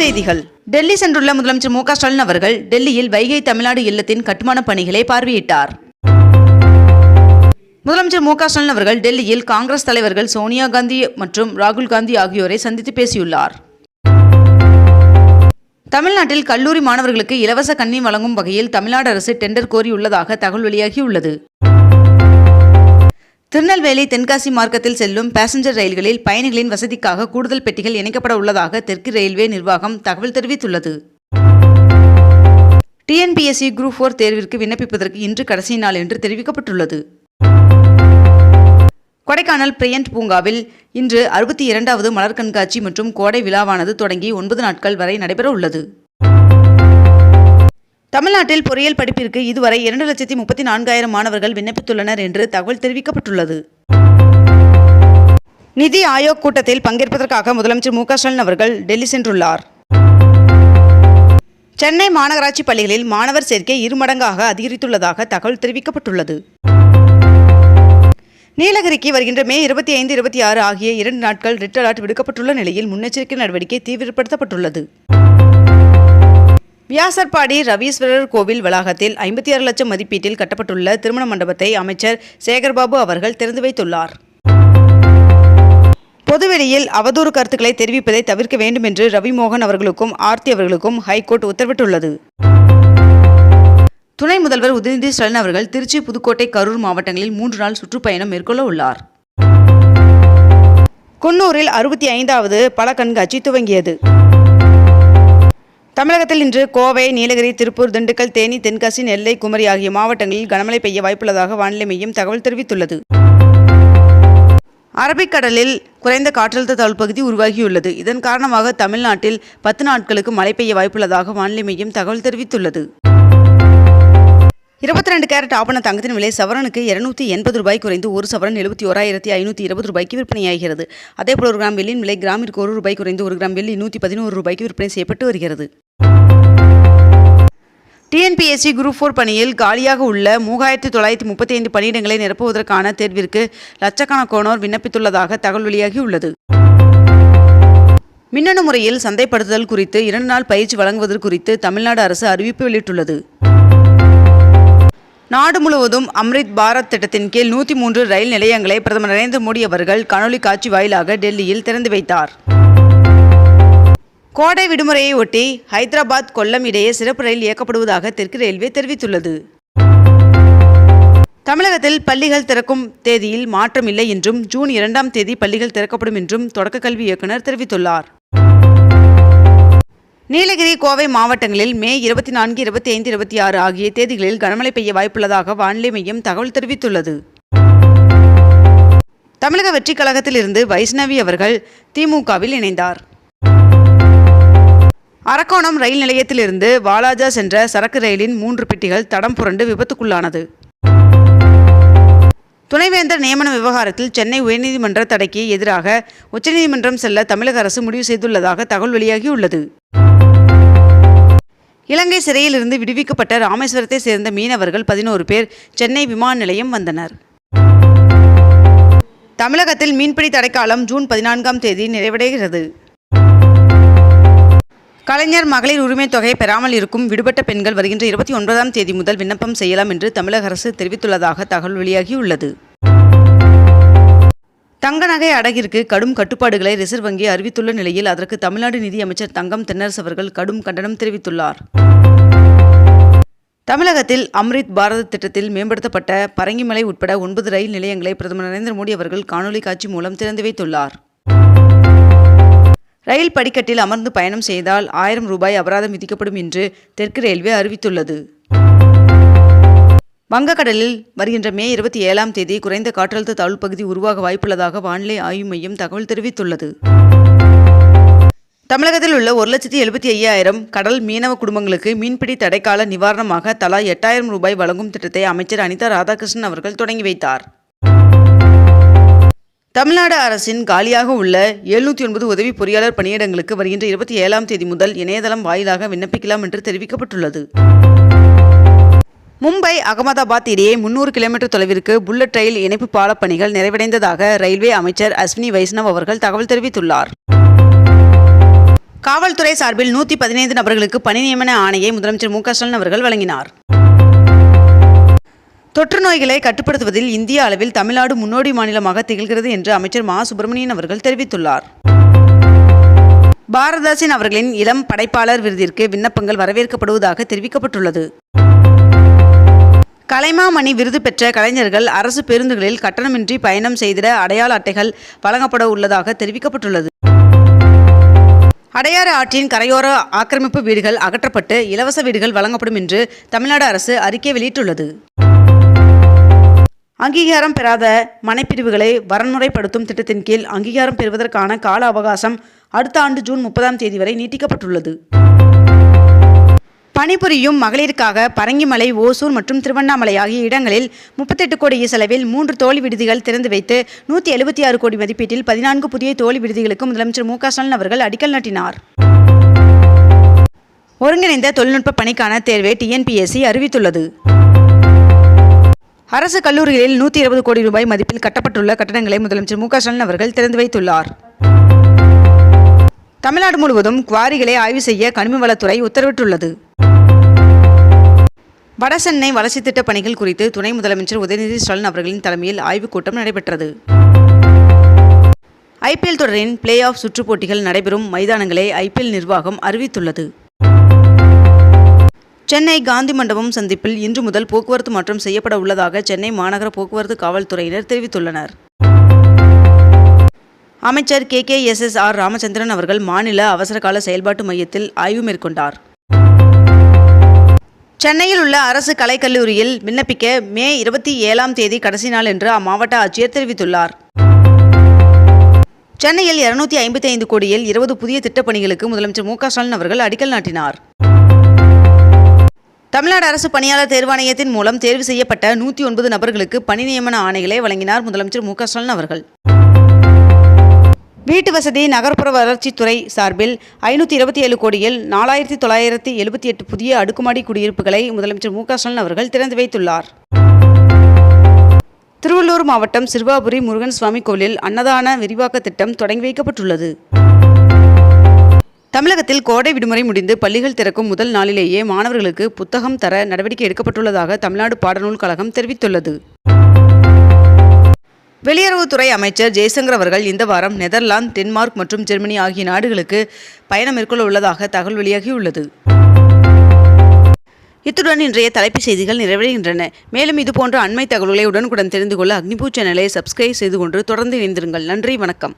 செய்திகள். டெல்லி சென்றுள்ள முதலமைச்சர் மு ஸ்டாலின் அவர்கள் டெல்லியில் வைகை தமிழ்நாடு இல்லத்தின் கட்டுமான பணிகளை பார்வையிட்டார். முதலமைச்சர் மு ஸ்டாலின் அவர்கள் டெல்லியில் காங்கிரஸ் தலைவர்கள் சோனியா காந்தி மற்றும் ராகுல் காந்தி ஆகியோரை சந்தித்து பேசியுள்ளார். தமிழ்நாட்டில் கல்லூரி மாணவர்களுக்கு இலவச கண்ணி வழங்கும் வகையில் தமிழ்நாடு அரசு டெண்டர் கோரியுள்ளதாக தகவல் வெளியாகியுள்ளது. திருநெல்வேலி தென்காசி மார்க்கத்தில் செல்லும் பேசஞ்சர் ரயில்களில் பயணிகளின் வசதிக்காக கூடுதல் பெட்டிகள் இணைக்கப்பட உள்ளதாக தெற்கு ரயில்வே நிர்வாகம் தகவல் தெரிவித்துள்ளது. டிஎன்பிஎஸ்சி குரூப் ஃபோர் தேர்விற்கு விண்ணப்பிப்பதற்கு இன்று கடைசி நாள் என்று தெரிவிக்கப்பட்டுள்ளது. கொடைக்கானல் பிரியண்ட் பூங்காவில் இன்று அறுபத்தி இரண்டாவது மலர் கண்காட்சி மற்றும் கோடை விழாவானது தொடங்கி ஒன்பது நாட்கள் வரை நடைபெற உள்ளது. தமிழ்நாட்டில் பொறியியல் படிப்பிற்கு இதுவரை இரண்டு லட்சத்தி முப்பத்தி நான்காயிரம் மாணவர்கள் விண்ணப்பித்துள்ளனர் என்று தகவல் தெரிவிக்கப்பட்டுள்ளது. நிதி ஆயோக் கூட்டத்தில் பங்கேற்பதற்காக முதலமைச்சர் மு ஸ்டாலின் அவர்கள் டெல்லி சென்றுள்ளார். சென்னை மாநகராட்சி பள்ளிகளில் மாணவர் சேர்க்கை இருமடங்காக அதிகரித்துள்ளதாக தகவல் தெரிவிக்கப்பட்டுள்ளது. நீலகிரிக்கு வருகின்ற மே இருபத்தி ஐந்து இருபத்தி ஆறு ஆகிய இரண்டு நாட்கள் ரெட் அலர்ட் விடுக்கப்பட்டுள்ள நிலையில் முன்னெச்சரிக்கை நடவடிக்கை தீவிரப்படுத்தப்பட்டுள்ளது. வியாசர்பாடி ரவீஸ்வரர் கோவில் வளாகத்தில் ஐம்பத்தி ஆறு லட்சம் மதிப்பீட்டில் கட்டப்பட்டுள்ள திருமண மண்டபத்தை அமைச்சர் சேகர்பாபு அவர்கள் திறந்து வைத்துள்ளார். பொதுவெளியில் அவதூறு கருத்துக்களை தெரிவிப்பதை தவிர்க்க வேண்டும் என்று ரவிமோகன் அவர்களுக்கும் ஆர்த்தி அவர்களுக்கும் ஹைகோர்ட் உத்தரவிட்டுள்ளது. துணை முதல்வர் உதயநிதி ஸ்டாலின் அவர்கள் திருச்சி புதுக்கோட்டை கரூர் மாவட்டங்களில் மூன்று நாள் சுற்றுப்பயணம் மேற்கொள்ள உள்ளார். குன்னூரில் அறுபத்தி ஐந்தாவது பல கண்காட்சி துவங்கியது. தமிழகத்தில் இன்று கோவை நீலகிரி திருப்பூர் திண்டுக்கல் தேனி தென்காசி நெல்லை குமரி ஆகிய மாவட்டங்களில் கனமழை பெய்ய வாய்ப்புள்ளதாக வானிலை மையம் தகவல் தெரிவித்துள்ளது. அரபிக்கடலில் குறைந்த காற்றழுத்த தாழ்வு பகுதி உருவாகியுள்ளது. இதன் காரணமாக தமிழ்நாட்டில் பத்து நாட்களுக்கு மழை பெய்ய வாய்ப்புள்ளதாக வானிலை மையம் தகவல் தெரிவித்துள்ளது. இருபத்தி ரெண்டு கேரட் ஆபண தங்கத்தின் விலை சவரனுக்கு இருநூத்தி எண்பது ரூபாய் குறைந்து ஒரு சவரன் எழுபத்தி ஓராயிரத்தி ஐநூற்றி இருபது ரூபாய்க்கு விற்பனையாகிறது. அதேபோல் ஒரு கிராம் வெள்ளியின் விலை கிராமிற்கு ஒரு ரூபாய் குறைந்து ஒரு கிராம் வெள்ளி நூற்றி பதினோரு ரூபாய்க்கு விற்பனை செய்யப்பட்டு வருகிறது. டிஎன்பிஎஸ்சி குரூப் ஃபோர் பணியில் காலியாக உள்ள மூவாயிரத்தி தொள்ளாயிரத்தி முப்பத்தி ஐந்து பணியிடங்களை நிரப்புவதற்கான தேர்விற்கு லட்சக்கணக்கானோர் விண்ணப்பித்துள்ளதாக தகவல் வெளியாகியுள்ளது மின்னணு முறையில் சந்தைப்படுத்துதல் குறித்து இரண்டு நாள் பயிற்சி வழங்குவது குறித்து தமிழ்நாடு அரசு அறிவிப்பு வெளியிட்டுள்ளது. நாடு முழுவதும் அம்ரித் பாரத் திட்டத்தின் கீழ் நூற்றி மூன்று ரயில் நிலையங்களை பிரதமர் நரேந்திர மோடி அவர்கள் காணொலி காட்சி வாயிலாக டெல்லியில் திறந்து வைத்தார். கோடை விடுமுறையை ஒட்டி ஹைதராபாத் கொல்லம் இடையே சிறப்பு ரயில் இயக்கப்படுவதாக தெற்கு ரயில்வே தெரிவித்துள்ளது. தமிழகத்தில் பள்ளிகள் திறக்கும் தேதியில் மாற்றம் இல்லை என்றும் ஜூன் இரண்டாம் தேதி பள்ளிகள் திறக்கப்படும் என்றும் தொடக்க கல்வி இயக்குநர் தெரிவித்துள்ளார். நீலகிரி கோவை மாவட்டங்களில் மே இருபத்தி நான்கு இருபத்தி ஐந்து இருபத்தி ஆறு ஆகிய தேதிகளில் கனமழை பெய்ய வாய்ப்புள்ளதாக வானிலை மையம் தகவல் தெரிவித்துள்ளது. தமிழக வெற்றிக் கழகத்திலிருந்து வைஷ்ணவி அவர்கள் திமுகவில் இணைந்தார். அரக்கோணம் ரயில் நிலையத்திலிருந்து வாலாஜா சென்ற சரக்கு ரயிலின் மூன்று பெட்டிகள் தடம் புரண்டு விபத்துக்குள்ளானது. துணைவேந்தர் நியமன விவகாரத்தில் சென்னை உயர்நீதிமன்ற தடைக்கு எதிராக உச்சநீதிமன்றம் செல்ல தமிழக அரசு முடிவு செய்துள்ளதாக தகவல் வெளியாகியுள்ளது. இலங்கை சிறையிலிருந்து விடுவிக்கப்பட்ட ராமேஸ்வரத்தை சேர்ந்த மீனவர்கள் பதினோரு பேர் சென்னை விமான நிலையம் வந்தனர். தமிழகத்தில் மீன்பிடி தடைக்காலம் ஜூன் பதினான்காம் தேதி நிறைவடைகிறது. கலைஞர் மகளிர் உரிமைத் தொகை பெறாமல் இருக்கும் விடுபட்ட பெண்கள் வருகின்ற இருபத்தி ஒன்பதாம் தேதி முதல் விண்ணப்பம் செய்யலாம் என்று தமிழக அரசு தெரிவித்துள்ளதாக தகவல் வெளியாகியுள்ளது. தங்க நகை அடகிற்கு கடும் கட்டுப்பாடுகளை ரிசர்வ் வங்கி அறிவித்துள்ள நிலையில் அதற்கு தமிழ்நாடு நிதி அமைச்சர் தங்கம் தென்னரசு அவர்கள் கடும் கண்டனம் தெரிவித்துள்ளார். தமிழகத்தில் அம்ரித் பாரத் திட்டத்தில் மேம்படுத்தப்பட்ட பரங்கிமலை உட்பட ஒன்பது ரயில் நிலையங்களை பிரதமர் நரேந்திர மோடி அவர்கள் காணொலி காட்சி மூலம் திறந்து வைத்துள்ளார். ரயில் படிக்கட்டில் அமர்ந்து பயணம் செய்தால் ஆயிரம் ரூபாய் அபராதம் விதிக்கப்படும் என்று தெற்கு ரயில்வே அறிவித்துள்ளது. வங்கக்கடலில் வருகின்ற மே இருபத்தி ஏழாம் தேதி குறைந்த காற்றழுத்த தாழ்வு பகுதி உருவாக வாய்ப்புள்ளதாக வானிலை ஆய்வு மையம் தகவல் தெரிவித்துள்ளது. தமிழகத்தில் உள்ள ஒரு லட்சத்தி எழுபத்தி ஐயாயிரம் கடல் மீனவ குடும்பங்களுக்கு மீன்பிடி தடைக்கால நிவாரணமாக தலா எட்டாயிரம் ரூபாய் வழங்கும் திட்டத்தை அமைச்சர் அனிதா ராதாகிருஷ்ணன் அவர்கள் தொடங்கி வைத்தார். தமிழ்நாடு அரசின் காலியாக உள்ள எழுநூற்றி ஒன்பது உதவி பொறியாளர் பணியிடங்களுக்கு வருகின்ற இருபத்தி ஏழாம் தேதி முதல் இணையதளம் வாயிலாக விண்ணப்பிக்கலாம் என்று தெரிவிக்கப்பட்டுள்ளது. மும்பை அகமதாபாத் இடையே முன்னூறு கிலோமீட்டர் தொலைவிற்கு புல்லட் ரயில் இணைப்பு பாலப் பணிகள் நிறைவடைந்ததாக ரயில்வே அமைச்சர் அஸ்வினி வைஷ்ணவ் அவர்கள் தகவல் தெரிவித்துள்ளார். காவல்துறை சார்பில் நூற்றி பதினைந்து நபர்களுக்கு பணி நியமன ஆணையை முதலமைச்சர் மு ஸ்டாலின் அவர்கள் வழங்கினார். தொற்று நோய்களை கட்டுப்படுத்துவதில் இந்திய அளவில் தமிழ்நாடு முன்னோடி மாநிலமாக திகழ்கிறது என்று அமைச்சர் மா. சுப்பிரமணியன் அவர்கள் தெரிவித்துள்ளார். பாரதாசின் அவர்களின் இளம் படைப்பாளர் விருதிற்கு விண்ணப்பங்கள் வரவேற்கப்படுவதாக தெரிவிக்கப்பட்டுள்ளது. கலைமாமணி விருது பெற்ற கலைஞர்கள் அரசு பேருந்துகளில் கட்டணமின்றி பயணம் செய்திட அடையாள அட்டைகள் வழங்கப்பட உள்ளதாக தெரிவிக்கப்பட்டுள்ளது. அடையாறு ஆற்றின் கரையோர ஆக்கிரமிப்பு வீடுகள் அகற்றப்பட்டு இலவச வீடுகள் வழங்கப்படும் என்று தமிழ்நாடு அரசு அறிக்கை வெளியிட்டுள்ளது. அங்கீகாரம் பெறாத மனைப்பிரிவுகளை வரன்முறைப்படுத்தும் திட்டத்தின் கீழ் அங்கீகாரம் பெறுவதற்கான கால அவகாசம் அடுத்த ஆண்டு ஜூன் முப்பதாம் தேதி வரை நீட்டிக்கப்பட்டுள்ளது. பணிபுரியும் மகளிருக்காக பரங்கிமலை ஓசூர் மற்றும் திருவண்ணாமலை ஆகிய இடங்களில் முப்பத்தெட்டு கோடி செலவில் மூன்று தோழி விடுதிகள் திறந்து வைத்து நூற்றி எழுபத்தி ஆறு கோடி மதிப்பீட்டில் பதினான்கு புதிய தோழி விடுதிகளுக்கு முதலமைச்சர் மு க ஸ்டாலின் அவர்கள் அடிக்கல் நாட்டினார். ஒருங்கிணைந்த தொழில்நுட்ப பணிக்கான தேர்வை டிஎன்பிஎஸ்சி அறிவித்துள்ளது. அரசு கல்லூரிகளில் நூற்றி இருபது கோடி ரூபாய் மதிப்பில் கட்டப்பட்டுள்ள கட்டடங்களை முதலமைச்சர் மு க ஸ்டாலின் அவர்கள் திறந்து வைத்துள்ளார். தமிழ்நாடு முழுவதும் குவாரிகளை ஆய்வு செய்ய கனிம வளத்துறை உத்தரவிட்டுள்ளது. வடசென்னை வளர்ச்சி திட்ட பணிகள் குறித்து துணை முதலமைச்சர் உதயநிதி ஸ்டாலின் அவர்களின் தலைமையில் ஆய்வுக் கூட்டம் நடைபெற்றது. ஐபிஎல் தொடரின் பிளே ஆஃப் சுற்றுப் போட்டிகள் நடைபெறும் மைதானங்களை ஐபிஎல் நிர்வாகம் அறிவித்துள்ளது. சென்னை காந்தி மண்டபம் சந்திப்பில் இன்று முதல் போக்குவரத்து மாற்றம் செய்யப்பட உள்ளதாக சென்னை மாநகர போக்குவரத்து காவல்துறையினர் தெரிவித்துள்ளனர். அமைச்சர் K K S S R Ramachandran அவர்கள் மாநில அவசரகால செயல்பாட்டு மையத்தில் ஆய்வு மேற்கொண்டார். சென்னையில் உள்ள அரசு கலைக்கல்லூரியில் விண்ணப்பிக்க மே இருபத்தி ஏழாம் தேதி கடைசி நாள் என்று அம்மாவட்ட ஆட்சியர் தெரிவித்துள்ளார். சென்னையில் இருநூத்தி ஐம்பத்தி ஐந்து கோடியில் இருபது புதிய திட்டப்பணிகளுக்கு முதலமைச்சர் மு க ஸ்டாலின் அவர்கள் அடிக்கல் நாட்டினார். தமிழ்நாடு அரசு பணியாளர் தேர்வாணையத்தின் மூலம் தேர்வு செய்யப்பட்ட நூற்றி ஒன்பது நபர்களுக்கு பணி நியமன ஆணைகளை வழங்கினார் முதலமைச்சர் மு க ஸ்டாலின் அவர்கள். வீட்டு வசதி நகர்ப்புற வளர்ச்சித்துறை சார்பில் ஐநூற்றி இருபத்தி ஏழு கோடியில் நாலாயிரத்தி தொள்ளாயிரத்தி எழுபத்தி எட்டு புதிய அடுக்குமாடி குடியிருப்புகளை முதலமைச்சர் மு ஸ்டாலின் அவர்கள் திறந்து வைத்துள்ளார். திருவள்ளூர் மாவட்டம் சிறுவாபுரி முருகன் சுவாமி கோவிலில் அன்னதான விரிவாக்க திட்டம் தொடங்கி வைக்கப்பட்டுள்ளது. தமிழகத்தில் கோடை விடுமுறை முடிந்து பள்ளிகள் திறக்கும் முதல் நாளிலேயே மாணவர்களுக்கு புத்தகம் தர நடவடிக்கை எடுக்கப்பட்டுள்ளதாக தமிழ்நாடு பாடநூல் கழகம் தெரிவித்துள்ளது. வெளியுறவுத்துறை அமைச்சர் ஜெய்சங்கர் அவர்கள் இந்த வாரம் நெதர்லாந்து டென்மார்க் மற்றும் ஜெர்மனி ஆகிய நாடுகளுக்கு பயணம் மேற்கொள்ள உள்ளதாக தகவல் வெளியாகியுள்ளது. இத்துடன் இன்றைய தலைப்புச் செய்திகள் நிறைவடைகின்றன. மேலும் இதுபோன்ற அண்மை தகவல்களை உடனுக்குடன் தெரிந்து கொள்ள அக்னிபூ சேனலை சப்ஸ்கிரைப் செய்து கொண்டு தொடர்ந்து இணைந்திருங்கள். நன்றி வணக்கம்.